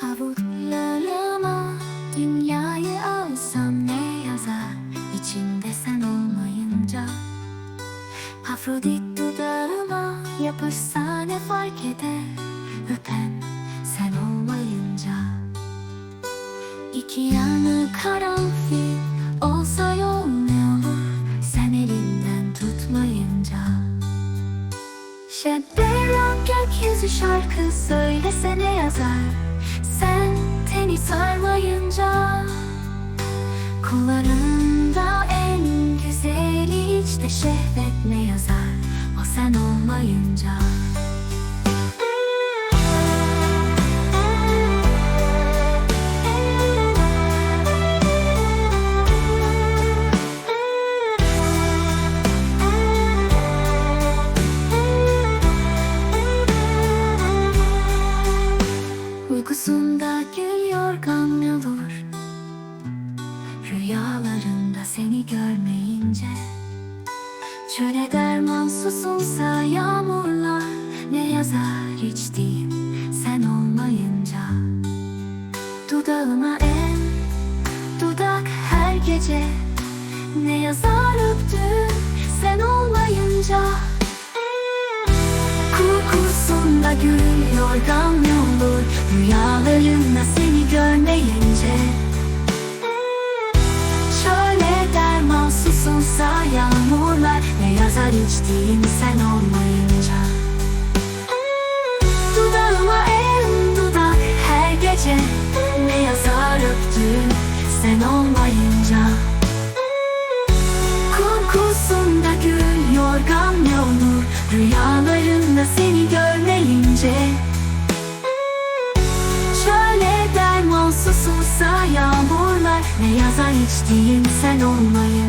Havutlarıma dünyayı alsam ne yazar? İçinde sen olmayınca. Afrodit dudağıma yapışsa ne fark eder? Öpen sen olmayınca. İki yanı karanfil Şebberak gökyüzü şarkı söylesene yazar. Sen teni sarmayınca Kullarında en güzeli işte şehvet ne yazar? O sen olmayınca Rüyalarında seni görmeyince Çöle derman susunsa yağmurlar Ne yazar içtiğim sen olmayınca Dudağıma en dudak her gece Ne yazar öptüğüm sen olmayınca Kokusunda gül yorgan olur Rüyalarımda Ne yazar içtiğim sen olmayınca. Dudağıma en dudak her gece Ne yazar öptüğüm sen olmayınca. Kokusunda gül yorgan olur Rüyalarımda seni görmeyince. Şöyle derman susulsa yağmurlar Ne yazar içtiğim sen olmayınca